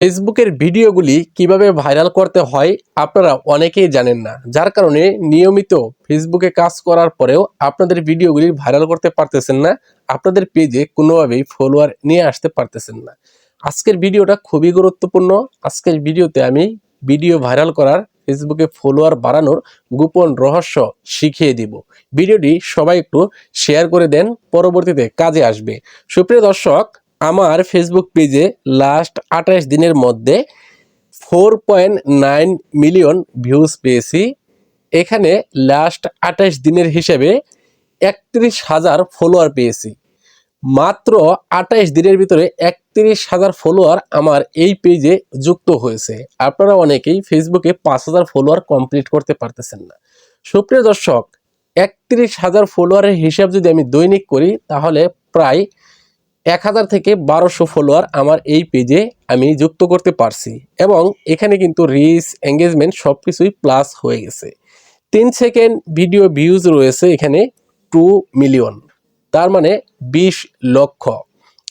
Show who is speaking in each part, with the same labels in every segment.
Speaker 1: ফেসবুকের ভিডিওগুলি কীভাবে ভাইরাল করতে হয় আপনারা অনেকেই জানেন না। যার কারণে নিয়মিত ফেসবুকে কাজ করার পরেও আপনাদের ভিডিওগুলি ভাইরাল করতে পারতেছেন না, আপনাদের পেজে কোনোভাবেই ফলোয়ার নিয়ে আসতে পারতেছেন না। আজকের ভিডিওটা খুবই গুরুত্বপূর্ণ। আজকের ভিডিওতে আমি ভিডিও ভাইরাল করার ফেসবুকে ফলোয়ার বাড়ানোর গোপন রহস্য শিখিয়ে দিব। ভিডিওটি সবাই একটু শেয়ার করে দেন, পরবর্তীতে কাজে আসবে। সুপ্রিয় দর্শক আমার ফেসবুক পেজে লাস্ট আঠাশ দিনের মধ্যে four point nine million views পেয়েছি। এখানে লাস্ট আঠাশ দিনের হিসেবে একত্রিশ হাজার ফলোয়ার পেয়েছি। মাত্র আঠাইশ দিনের ভিতরে একত্রিশ হাজার ফলোয়ার আমার এই পেজে যুক্ত হয়েছে। আপনারা অনেকেই ফেসবুকে পাঁচ হাজার ফলোয়ার কমপ্লিট করতে পারতেছেন না। সুপ্রিয় দর্শক, একত্রিশ হাজার ফলোয়ারের হিসাব যদি আমি দৈনিক করি, তাহলে প্রায় এক হাজার থেকে বারোশো ফলোয়ার আমার এই পেজে আমি যুক্ত করতে পারছি এবং এখানে কিন্তু রিচ এঙ্গেজমেন্ট সব কিছুই প্লাস হয়ে গেছে। তিন সেকেন্ড ভিডিও ভিউজ রয়েছে এখানে টু মিলিয়ন তার মানে বিশ লক্ষ।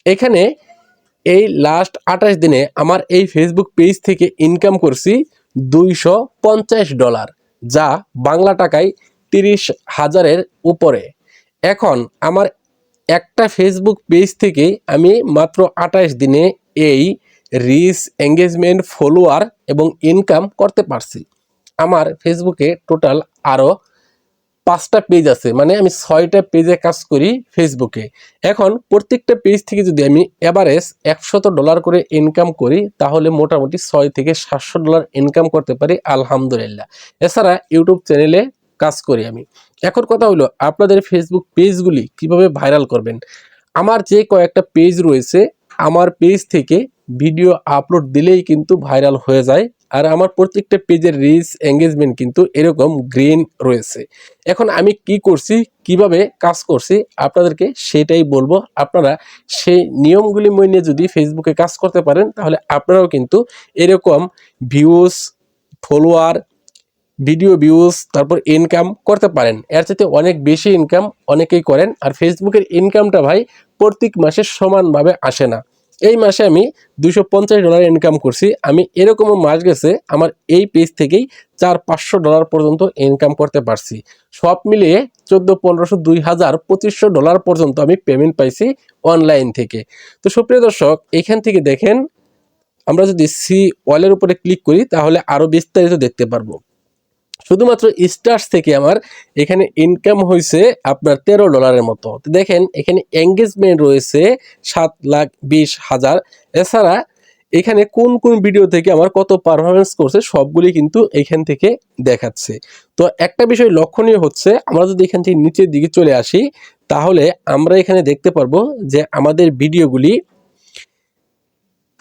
Speaker 1: এখানে এই লাস্ট আঠাশ দিনে আমার এই ফেসবুক পেজ থেকে ইনকাম করছি দুইশো পঞ্চাশ ডলার যা বাংলা টাকায় তিরিশ হাজারের উপরে। এখন আমার একটা ফেসবুক পেজ থেকে আমি মাত্র আঠাশ দিনে এই রিচ এঙ্গেজমেন্ট ফলোয়ার এবং ইনকাম করতে পারছি। আমার ফেসবুকে টোটাল আরও পাঁচটা পেজ আছে মানে আমি ছয়টা পেজে কাজ করি ফেসবুকে এখন প্রত্যেকটা পেজ থেকে যদি আমি এভারেজ একশত ডলার করে ইনকাম করি, তাহলে মোটামুটি ছয় থেকে সাতশো ডলার ইনকাম করতে পারি, আলহামদুলিল্লাহ। এছাড়া ইউটিউব চ্যানেলে কাজ করি আমি। এখন কথা হলো, আপনাদের ফেসবুক পেজগুলি কীভাবে ভাইরাল করবেন? আমার যে কয়েকটা পেজ রয়েছে, আমার পেজ থেকে ভিডিও আপলোড দিলেই কিন্তু ভাইরাল হয়ে যায়। আর আমার প্রত্যেকটা পেজের রিচ এঙ্গেজমেন্ট কিন্তু এরকম গ্রিন রয়েছে। এখন আমি কি করছি, কীভাবে কাজ করছি, আপনাদেরকে সেটাই বলব। আপনারা সেই নিয়মগুলি মেনে যদি ফেসবুকে কাজ করতে পারেন, তাহলে আপনারাও কিন্তু এরকম ভিউজ ফলোয়ার ভিডিও ভিউজ তারপর ইনকাম করতে পারেন। এর চাইতে অনেক বেশি ইনকাম অনেকেই করেন। আর ফেসবুকের ইনকামটা ভাই প্রত্যেক মাসে সমানভাবে আসে না। এই মাসে আমি দুশো পঞ্চাশ ডলার ইনকাম করছি। আমি এরকমও মাস গেছে আমার এই পেজ থেকেই চার পাঁচশো ডলার পর্যন্ত ইনকাম করতে পারছি। সব মিলিয়ে চোদ্দ, পনেরোশো, দুই হাজার, পঁচিশশো ডলার পর্যন্ত আমি পেমেন্ট পাইছি অনলাইন থেকে। তো সুপ্রিয় দর্শক, এখান থেকে দেখেন, আমরা যদি সি ওয়ালের উপরে ক্লিক করি, তাহলে আরও বিস্তারিত দেখতে পারব। শুধুমাত্র স্টার্স থেকে আমার এখানে ইনকাম হয়েছে আপনার তেরো ডলারের মতো। দেখেন, এখানে এঙ্গেজমেন্ট রয়েছে সাত লাখ বিশ হাজার। এছাড়া এখানে কোন কোন ভিডিও থেকে আমার কত পারফরমেন্স করছে সবগুলি কিন্তু এখান থেকে দেখাচ্ছে। তো একটা বিষয় লক্ষণীয় হচ্ছে, আমরা যদি এখান থেকে নিচের দিকে চলে আসি, তাহলে আমরা এখানে দেখতে পারব যে আমাদের ভিডিওগুলি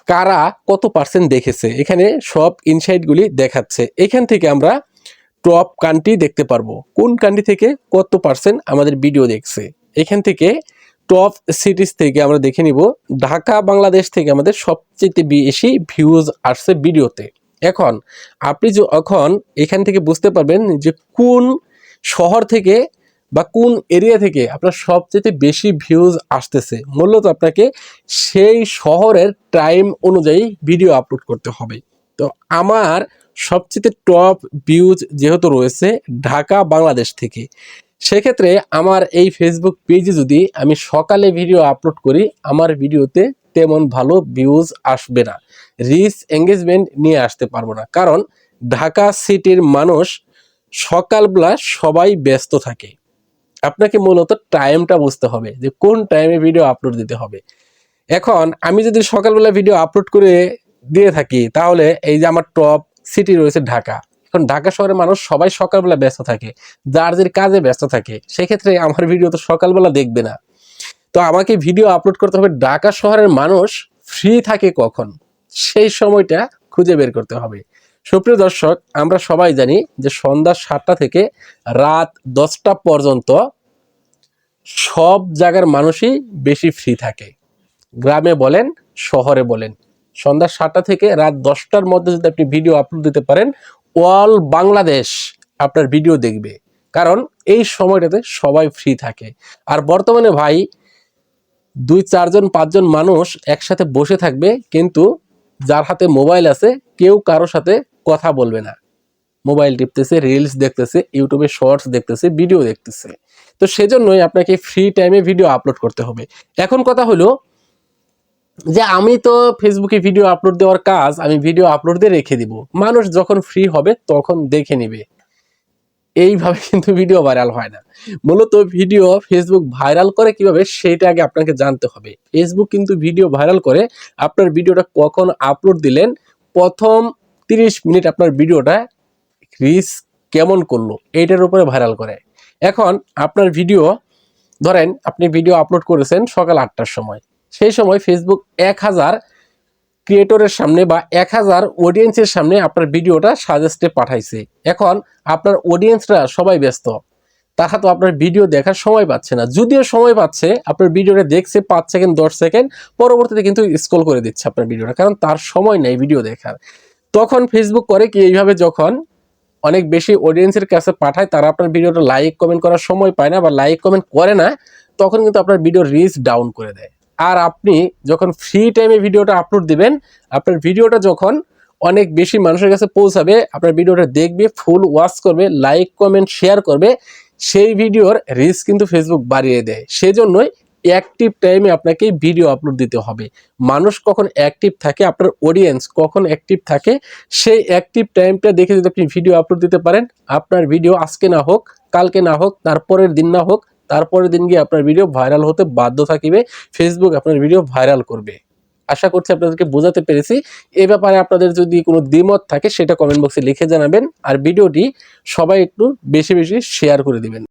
Speaker 1: কারা কত পার্সেন্ট দেখেছে। এখানে সব ইনসাইটগুলি দেখাচ্ছে। এখান থেকে আমরা টপ কান্ট্রি দেখতে পারব। কোন কান্ট্রি থেকে কত পার্সেন্ট আমাদের ভিডিও দেখছে? এখান থেকে টপ সিটিজ থেকে আমরা দেখে নিব, ঢাকা, বাংলাদেশ থেকে আমাদের সবচেয়ে বেশি ভিউজ আসছে ভিডিওতে এখন, আপনি যে এখন এখান থেকে বুঝতে পারবেন যে কোন শহর থেকে বা কোন এরিয়া থেকে আপনার সবচেয়ে বেশি ভিউজ আসতেছে। মূলত আপনাকে সেই শহরের টাইম অনুযায়ী ভিডিও আপলোড করতে হবে। তো আমার সবচেয়ে টপ ভিউজ যেহেতু রয়েছে ঢাকা, বাংলাদেশ থেকে। সেক্ষেত্রে আমার এই ফেসবুক পেজে যদি আমি সকালে ভিডিও আপলোড করি, আমার ভিডিওতে তেমন ভালো ভিউজ আসবে না। রিচ এঙ্গেজমেন্ট নিয়ে আসতে পারব না। কারণ ঢাকা সিটির মানুষ সকালবেলা সবাই ব্যস্ত থাকে। আপনাকে মূলত টাইমটা বুঝতে হবে যে কোন টাইমে ভিডিও আপলোড দিতে হবে। এখন আমি যদি সকালবেলা ভিডিও আপলোড করে দিয়ে থাকি, তাহলে এই যে আমার টপ সিটি রয়েছে ঢাকা। এখন ঢাকা শহরের মানুষ সবাই সকালবেলা ব্যস্ত থাকে, যার যার কাজে ব্যস্ত থাকে, সেক্ষেত্রে আমার ভিডিও তো সকালবেলা দেখবে না। তো আমাকে ভিডিও আপলোড করতে হবে ঢাকা শহরের মানুষ ফ্রি থাকে কখন? সেই সময়টা খুঁজে বের করতে হবে। সুপ্রিয় দর্শক, আমরা সবাই জানি যে সন্ধ্যা সাতটা থেকে রাত দশটা পর্যন্ত সব জায়গার মানুষই বেশি ফ্রি থাকে। গ্রামে বলেন, শহরে বলেন। সন্ধ্যা সাতটা থেকে রাত দশটার মধ্যে যদি আপনি ভিডিও আপলোড দিতে পারেন অল বাংলাদেশ আপনার ভিডিও দেখবে। কারণ এই সময়টাতে সবাই ফ্রি থাকে। আর বর্তমানে ভাই, দুই, চারজন, পাঁচজন মানুষ একসাথে বসে থাকবে, কিন্তু যার হাতে মোবাইল আছে, কেউ কারোর সাথে কথা বলবে না। মোবাইল টিপতেছে রিলস দেখতেছে ইউটিউবে শর্টস দেখতেছে ভিডিও দেখতেছে। তো সেজন্যই আপনাকে ফ্রি টাইমে ভিডিও আপলোড করতে হবে। এখন কথা হলো যে আমি তো ফেসবুকে ভিডিও আপলোড দেওয়ার কাজ আমি ভিডিও আপলোড দিয়ে রেখে দিব। মানুষ যখন ফ্রি হবে, তখন দেখে নেবে। এইভাবে কিন্তু ভিডিও ভাইরাল হয় না। মূলত ভিডিও ফেসবুক ভাইরাল করে কীভাবে, সেটা আগে আপনাকে জানতে হবে। ফেসবুক কিন্তু ভিডিও ভাইরাল করে আপনার ভিডিওটা কখন আপলোড দিলেন, প্রথম তিরিশ মিনিট আপনার ভিডিওটা রিচ কেমন করল, এইটার উপরে ভাইরাল করে। এখন আপনার ভিডিও ধরেন আপনি ভিডিও আপলোড করেছেন সকাল আটটার সময়। সেই সময় ফেসবুক এক হাজার ক্রিয়েটরের সামনে বা এক হাজার অডিয়েন্সের সামনে আপনার ভিডিওটা সাজেস্টে পাঠাইছে। এখন আপনার অডিয়েন্সরা সবাই ব্যস্ত। তারা তো আপনার ভিডিও দেখার সময় পাচ্ছে না। যদিও সময় পাচ্ছে, আপনার ভিডিওটা দেখছে পাঁচ সেকেন্ড দশ সেকেন্ড পরবর্তীতে কিন্তু স্ক্রল করে দিচ্ছে আপনার ভিডিওটা, কারণ তার সময় নেই ভিডিও দেখার। তখন ফেসবুক করে কি এইভাবে যখন অনেক বেশি অডিয়েন্সের কাছে পাঠায়, তারা আপনার ভিডিওটা লাইক কমেন্ট করার সময় পায় না বা লাইক কমেন্ট করে না, তখন কিন্তু আপনার ভিডিও রিচ ডাউন করে দেয়। আর আপনি যখন ফ্রি টাইমে ভিডিওটা আপলোড দিবেন, আপনার ভিডিওটা যখন অনেক বেশি মানুষের কাছে পৌঁছাবে, আপনার ভিডিওটা দেখবে ফুল ওয়াচ করবে লাইক কমেন্ট শেয়ার করবে, সেই ভিডিওর রিস্ক কিন্তু ফেসবুক বাড়িয়ে দেয়। সেজন্যই অ্যাক্টিভ টাইমে আপনাকে ভিডিও আপলোড দিতে হবে। মানুষ কখন অ্যাক্টিভ থাকে, আপনার অডিয়েন্স কখন অ্যাক্টিভ থাকে, সেই অ্যাক্টিভ টাইমটা দেখে যদি আপনি ভিডিও আপলোড দিতে পারেন, আপনার ভিডিও আজকে না হোক, কালকে না হোক, তারপরের দিন না হোক তারপরের দিন গিয়ে আপনার ভিডিও ভাইরাল হতে বাধ্য থাকিবে ফেসবুক আপনার ভিডিও ভাইরাল করবে। আশা করছি আপনাদেরকে বোঝাতে পেরেছি। এ ব্যাপারে আপনাদের যদি কোনো দ্বিমত থাকে, সেটা কমেন্ট বক্সে লিখে জানাবেন। আর ভিডিওটি সবাই একটু বেশি বেশি শেয়ার করে দিবেন।